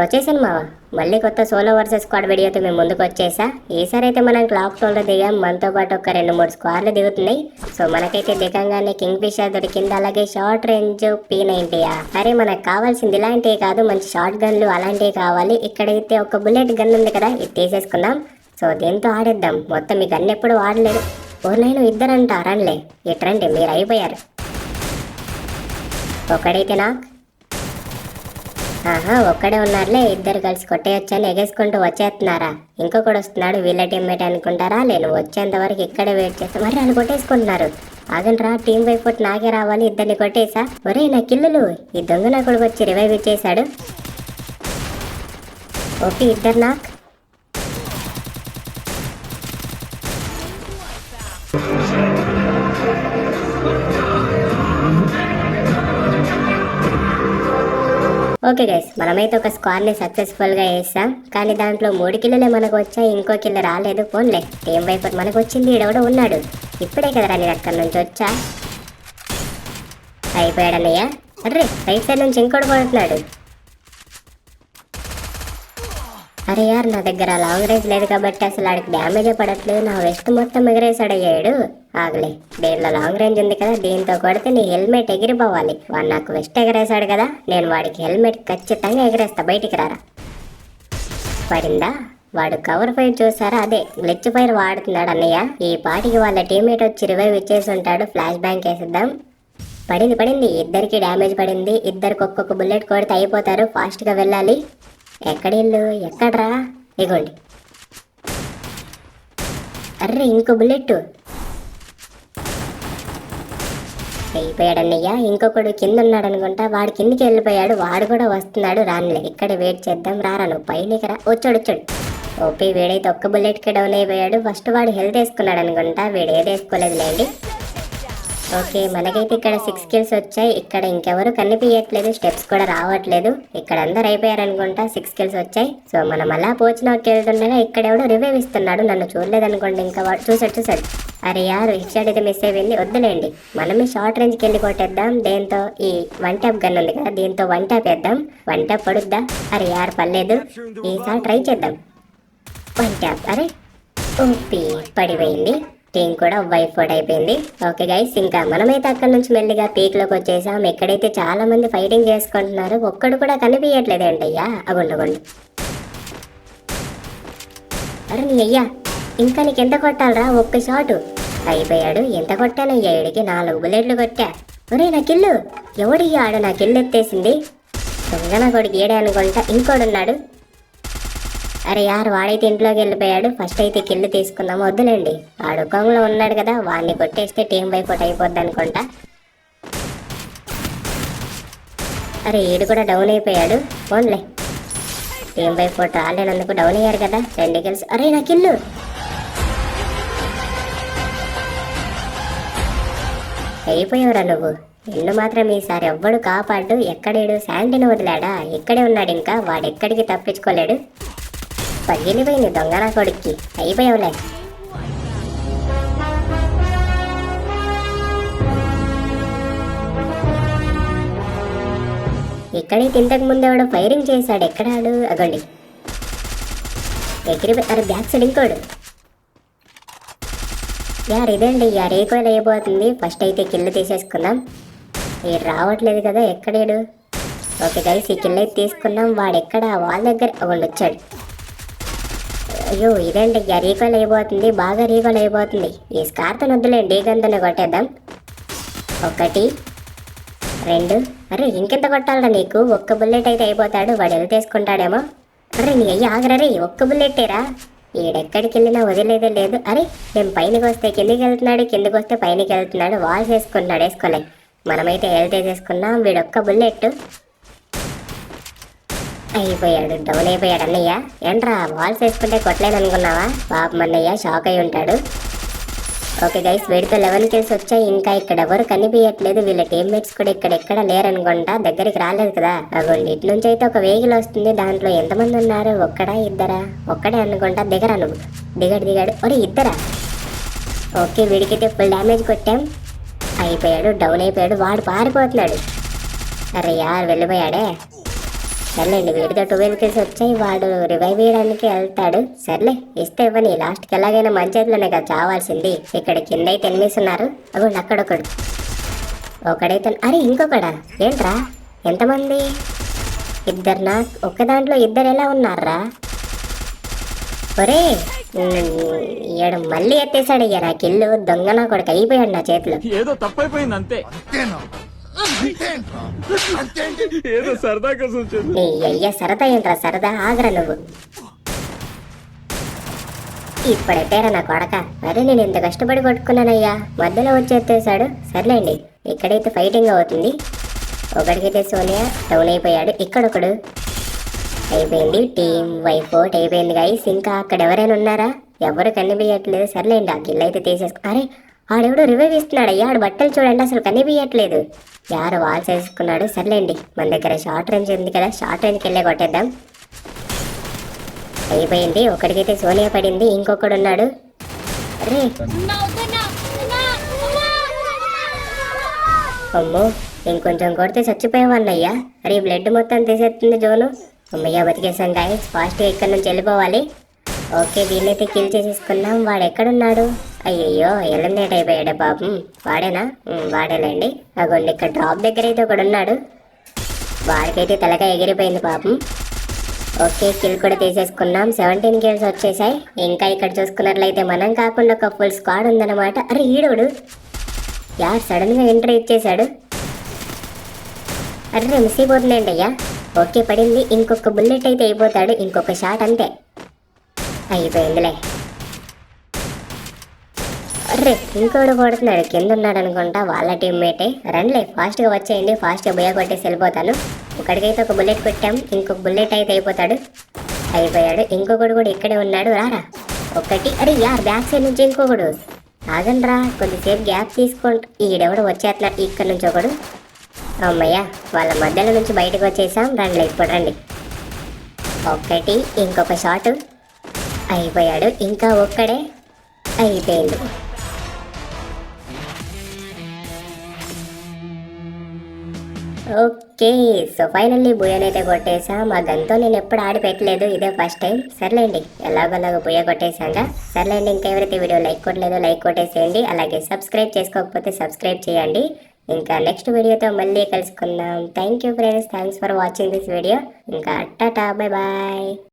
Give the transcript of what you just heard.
వచ్చేసాను మావా. మళ్ళీ కొత్త సోలో వర్సెస్ స్క్వాడ్ వీడియోతో మేము ముందుకు వచ్చేసా. ఈసారి అయితే మనం క్లాక్ టోల్లో దిగాం. మనతో పాటు ఒక రెండు మూడు స్క్వాడ్లు దిగుతున్నాయి. సో మనకైతే దిగంగానే కింగ్ ఫిషర్ దొరికింది అలాగే షార్ట్ రేంజ్ పీ నైన్టీయా అరే మనకు కావాల్సింది ఇలాంటివి కాదు. మంచి షార్ట్ గన్లు అలాంటివి కావాలి. ఇక్కడైతే ఒక బుల్లెట్ గన్ ఉంది కదా. ఇది తీసేసుకుందాం. సో దీంతో ఆడేద్దాం. మొత్తం మీ గన్ ఎప్పుడు వాడలేదు. ఓ నేను ఇద్దరంట. రండిలే. ఇట్రండి మీరు అయిపోయారు. ఒకడైతే నాకు ఆహా ఒక్కడే ఉన్నారులే. ఇద్దరు కలిసి కొట్టేయొచ్చని ఎగేసుకుంటూ వచ్చేస్తున్నారా? ఇంకొకడు వస్తున్నాడు వీళ్ళ టీమ్మేట్ అనుకుంటారా? నేను వచ్చేంత వరకు ఇక్కడే వెయిట్ చేస్తా. మరి వాళ్ళు కొట్టేసుకుంటున్నారు. ఆగండి టీం వైపు నాకే రావాలి ఇద్దరిని కొట్టేసా? ఒరే నా కిల్లులు ఈ దొంగ నా కొడుకు వచ్చి రివైవ్ ఇచ్చేశాడు. ఓకే ఇద్దరు నాకు. ఓకే గైస్ మనమైతే ఒక స్క్వాడ్ని సక్సెస్ఫుల్గా వేసాం. కానీ దాంట్లో మూడు కిల్లులే మనకు వచ్చాయి. ఇంకో కిలో రాలేదు. ఫోన్లే టీం వైపు మనకు వచ్చింది? ఈడెవడో ఉన్నాడు. ఇప్పుడే కదరా నేను అక్కడి నుంచి వచ్చా? అయిపోయాడన్నయ్య. అర్రే రైట్ సైడ్ నుంచి ఇంకోటి పడుతున్నాడు అరే యార్ నా దగ్గర లాంగ్ రేంజ్ లేదు కాబట్టి అసలు ఆడికి డ్యామేజ్ పడట్లేదు. నా వెస్ట్ మొత్తం ఎగరేసాడయ్యాడు ఆగలే. దీంట్లో లాంగ్ రేంజ్ ఉంది కదా దీంతో కొడితే నీ హెల్మెట్ ఎగిరిపోవాలి. వాడు నాకు వెస్ట్ ఎగరేసాడు కదా నేను వాడికి హెల్మెట్ ఖచ్చితంగా ఎగరేస్తా బయటికి రారా. పడిందా? వాడు కవర్ ఫైర్ చూసారా అదే గ్లిచ్ ఫైర్ వాడుతున్నాడు అన్నయ్య. ఈ పాటికి వాళ్ళ టీమ్మేట్ వచ్చి రివైవ్ ఇచ్చేసి ఉంటాడు. ఫ్లాష్ బ్యాంక్ వేసిద్దాం. పడింది పడింది. ఇద్దరికి డ్యామేజ్ పడింది. ఇద్దరికి ఒక్కొక్క బుల్లెట్ కొడితే అయిపోతారు. ఫాస్ట్గా వెళ్ళాలి. ఎక్కడిల్లు ఎక్కడ్రా? ఇగోండి. అర్రే ఇంకో బుల్లెట్ అయిపోయాడన్నయ్య ఇంకొకడు కింద ఉన్నాడు అనుకుంటా వాడు కిందకి వెళ్ళిపోయాడు వాడు కూడా వస్తున్నాడు. రానులే ఇక్కడ వెయిట్ చేద్దాం రారా నువ్వు పైనకి రా. వచ్చాడు వచ్చాడు. ఓపీ వీడైతే ఒక్క బుల్లెట్కి డౌన్ అయిపోయాడు. ఫస్ట్ వాడు హెల్త్ వేసుకున్నాడు అనుకుంటా వీడు ఏది వేసుకోలేదులేండి. ఓకే మనకైతే ఇక్కడ సిక్స్ కిల్స్ వచ్చాయి. ఇక్కడ ఇంకెవరు కనిపించట్లేదు స్టెప్స్ కూడా రావట్లేదు. ఇక్కడ అందరు అయిపోయారు అనుకుంటా సిక్స్ కిల్స్ వచ్చాయి. సో మనం అలా పోచినోకి వెళ్తుండగా ఇక్కడ ఎవడో రివైవ్ ఇస్తున్నాడు. నన్ను చూడలేదు అనుకోండి ఇంకా వాడు చూసాడు చూసాడు. అరే యారు ఇచ్చాడు అయితే మిస్ అయిపోయింది వద్దులేండి. మనమే షార్ట్ రేంజ్కి వెళ్ళి కొట్టేద్దాం. దేంతో ఈ వన్ ట్యాప్ గన్ ఉంది కదా దీంతో వన్ ట్యాప్ వేద్దాం. వన్ ట్యాప్ పడుద్దా? అరే యారు పర్లేదు. ఈసారి ట్రై చేద్దాం. వన్ ట్యాప్ అరే. ఓపి పడిపోయింది. టీం కూడా వైఫ్ అవుట్ అయిపోయింది. ఓకే గైస్ ఇంకా మనమైతే అక్కడ నుంచి మెల్లిగా పీక్లోకి వచ్చేసాం. ఎక్కడైతే చాలా మంది ఫైటింగ్ చేసుకుంటున్నారు ఒక్కడు కూడా కనిపించట్లేదు ఏంటయ్యా అగుండగుండు అరే నీ అయ్యా ఇంకా నీకు ఎంత కొట్టాలరా? ఒక్క షాటు. అయిపోయాడు. ఎంత కొట్టానయ్యా ఈడికి నాలుగు బుల్లెట్లు కొట్టా. ఒరే నా కిల్లు. ఎవడియ్యా ఆడు? నా కిల్లు ఎత్తేసింది. దొంగన కొడుకు ఏడే అనుకుంటా. ఇంకోడున్నాడు. అరే యార్ వాడైతే ఇంట్లోకి వెళ్ళిపోయాడు. ఫస్ట్ అయితే కిల్లు తీసుకుందాం వద్దులేండి. వాడు కొంగలో ఉన్నాడు కదా వాడిని కొట్టేస్తే టీం బైపోట్ అయిపోద్ది అనుకుంటా. అరే ఈడు కూడా డౌన్ అయిపోయాడు. ఫోన్లే టీం బైపోట్ రాలేనందుకు డౌన్ అయ్యారు కదా రెండు కిల్స్. అరే నా కిల్లు! అయిపోయావురా నువ్వు. నిన్ను మాత్రం ఈసారి ఎవ్వడు కాపాడు. ఎక్కడేడు శాండీని వదిలాడా? ఇక్కడే ఉన్నాడు ఇంకా. వాడెక్కడికి తప్పించుకోలేడు. పగిలిపోయింది దొంగ నా కొడుక్కి. అయిపోయావులే. ఇక్కడైతే ఇంతకు ముందు ఎవడో ఫైరింగ్ చేశాడు ఎక్కడాడు? అగండి. ఎగిరి అరే బ్యాక్ సైడ్ ఇంకోడు. యార్ ఇదేండి యార్ ఏకోలు అయిపోతుంది? ఫస్ట్ అయితే కిల్లు తీసేసుకుందాం. ఈ రావట్లేదు కదా ఎక్కడేడు ఓకే గైస్ ఈ కిల్ అయితే తీసుకున్నాం. వాడు ఎక్కడ వాళ్ళ దగ్గర అగండి వచ్చాడు. అయ్యో ఇదేంటి ఇక రీకాల్ అయిపోతుంది బాగా రీకాల్ అయిపోతుంది. ఈ స్కార్తో వద్దులేండి గంతనే కొట్టేద్దాం. ఒకటి రెండు. అరే ఇంకెంత కొట్టాలరా నీకు? ఒక్క బుల్లెట్ అయితే అయిపోతాడు వాడు ఎలా తీసుకుంటాడేమో. అరే నీ అయ్యి ఆగరా ఒక్క బుల్లెట్టేరా ఈడెక్కడికి వెళ్ళినా వదిలేదే లేదు. అరే నేను పైనకి వస్తే కిందికి వెళ్తున్నాడు కిందికి వస్తే పైనకి వెళ్తున్నాడు వాల్స్ వేసుకుంటున్నాడు వేసుకోలే. మనమైతే హెల్త్ వేసేసుకున్నాం వీడొక్క బుల్లెట్ అయిపోయాడు డౌన్ అయిపోయాడు అన్నయ్య. ఏంట్రా వాల్స్ వేసుకుంటే కొట్టలేను అనుకున్నావా పాపం అన్నయ్య షాక్ అయి ఉంటాడు. ఓకే గైస్ వీడితో లెవెన్ కిల్స్ వచ్చాయి. ఇంకా ఇక్కడ ఎవరు కనిపించట్లేదు వీళ్ళ టీమ్మేట్స్ కూడా ఇక్కడ ఎక్కడ లేరనుకుంటా దగ్గరికి రాలేదు కదా. అగోండి ఇటు నుంచి అయితే ఒక వెహికల్ వస్తుంది. దాంట్లో ఎంతమంది ఉన్నారు? ఒక్కడా ఇద్దరా? ఒక్కడే అనుకుంటా. దిగరా నువ్వు. దిగడు దిగాడు. ఒరే ఇద్దరా? ఓకే వీడికైతే ఫుల్ డ్యామేజ్ కొట్టాం. అయిపోయాడు డౌన్ అయిపోయాడు. వాడు పారిపోతున్నాడు. అరే యార్ వెళ్ళిపోయాడే? సర్లేండి వీడితో ట్వెల్వ్ కిల్స్ వచ్చాయి వాడు రివైవ్ చేయడానికి వెళ్తాడు. సర్లే ఇస్తే ఇవ్వని లాస్ట్కి ఎలాగైనా మన చేతిలోనే కదా చావాల్సింది. ఇక్కడ కింద అయితే ఎనిమిస్ ఉన్నారు అగోండి అక్కడొకడు ఒకడైతే అరే ఇంకొకడా? ఏంట్రా? ఎంతమంది? ఇద్దరు నా ఒక్క దాంట్లో ఇద్దరు ఎలా ఉన్నారా? ఒరే ఈయడు మళ్ళీ ఎత్తేసాడు అయ్యా నాకు ఇల్లు దొంగ నా కొడుకు అయిపోయాడు నా చేతిలో. ఏదో తప్పైపోయింది అంతే. ఏదో సరదా కోసం సరదా ఏంట్రా సరదా? ఆగరా నువ్వు. ఇప్పుడెట్టారా నా కొడక అరే నేను ఇంత కష్టపడి కొట్టుకున్నానయ్యా. మధ్యలో వచ్చి సర్లేండి ఇక్కడైతే ఫైటింగ్ అవుతుంది. ఒకడికైతే సోనియా డౌన్ అయిపోయాడు. ఇక్కడొకడు. అయిపోయింది టీం వైఫ్ అవుట్ అయిపోయింది గైస్ ఇంకా అక్కడ ఎవరైనా ఉన్నారా? ఎవరు కనిపించట్లేదు. సర్లేండి ఆ గిల్ అయితే తీసేసుకో అరే ఆడెవడో రివైవ్ ఇస్తున్నాడు. అయ్యా ఆడు బట్టలు చూడండి అసలు కనిపించట్లేదు యారు వాల్స్ వేసుకున్నాడు. సర్లేండి మన దగ్గర షార్ట్ రేంజ్ ఉంది కదా షార్ట్ రేంజ్కి వెళ్ళే కొట్టేద్దాం. అయిపోయింది. ఒకడికైతే సోనియా పడింది ఇంకొకడు ఉన్నాడు. అరే. అమ్మో ఇంకొంచెం కొడితే చచ్చిపోయేవాన్నయ్యా. అరే బ్లడ్ మొత్తం తీసేస్తుంది జోను. అమ్మయ్య బతికేసాం గాయస్ ఫాస్ట్గా ఇక్కడ నుంచి వెళ్ళిపోవాలి. ఓకే వీళ్ళైతే కిల్ చేసేసుకున్నాం. వాడు ఎక్కడున్నాడు? అయ్యయ్యో ఎలిమినేట్ అయిపోయాడు బాబు. వాడేనా? వాడేనండి అగోండి ఇక్కడ డ్రాప్ దగ్గర అయితే ఒకడు ఉన్నాడు. వాడికైతే తలక ఎగిరిపోయింది పాపం ఓకే కిల్ కూడా తీసేసుకున్నాం. సెవెంటీన్ కిల్స్ వచ్చేసాయి. ఇంకా ఇక్కడ చూసుకున్నట్లయితే మనం కాకుండా ఒక ఫుల్ స్క్వాడ్ ఉందన్నమాట. అరే ఈడోడు. యార్ సడన్గా ఎంట్రీ ఇచ్చేశాడు. అరే మిస్ అయిపోతుందండి అయ్యా ఓకే పడింది. ఇంకొక బుల్లెట్ అయితే అయిపోతాడు. ఇంకొక షాట్ అంతే. అయిపోయిందిలే. అరే ఇంకోడు కొడుతున్నాడు కింద ఉన్నాడు అనుకుంటా వాళ్ళ టీమ్మేటే రండిలే ఫాస్ట్గా వచ్చేయండి ఫాస్ట్గా బుయ్య కొట్టేసి వెళ్ళిపోతాను. ఒకడికైతే ఒక బుల్లెట్ కొట్టాం ఇంకొక బుల్లెట్ అయితే అయిపోతాడు. అయిపోయాడు ఇంకొకడు కూడా ఇక్కడే ఉన్నాడు రారా. ఒకటి అరే యార్ బ్యాక్ సైడ్ నుంచి ఇంకొకడు. ఆగండి రా కొద్దిసేపు గ్యాప్ తీసుకోండి. ఈడెవడు వచ్చేస్తున్నాడు ఇక్కడ నుంచి ఒకడు. అమ్మయ్య వాళ్ళ మధ్యలో నుంచి బయటకు వచ్చేసాం. రండి ఇప్పుడు రండి. ఒకటి ఇంకొక షాట్ అయిపోయాడు. ఇంకా ఒక్కడే అయిపోయింది ఓకే సో ఫైనల్లీ బుయ్యని అయితే కొట్టేసా. మా గంతో నేను ఎప్పుడు ఆడి పెట్టలేదు ఇదే ఫస్ట్ టైం. సర్లేండి ఎలాగోలాగ బుయ్య కొట్టేశాక. సర్లేండి ఇంకెవరైతే వీడియో లైక్ కొట్టలేదో లైక్ కొట్టేసేయండి. అలాగే సబ్స్క్రైబ్ చేసుకోకపోతే సబ్స్క్రైబ్ చేయండి. ఇంకా నెక్స్ట్ వీడియోతో మళ్ళీ కలుసుకుందాం. Thank you friends thanks for watching this video ఇంకా టాటా బై బాయ్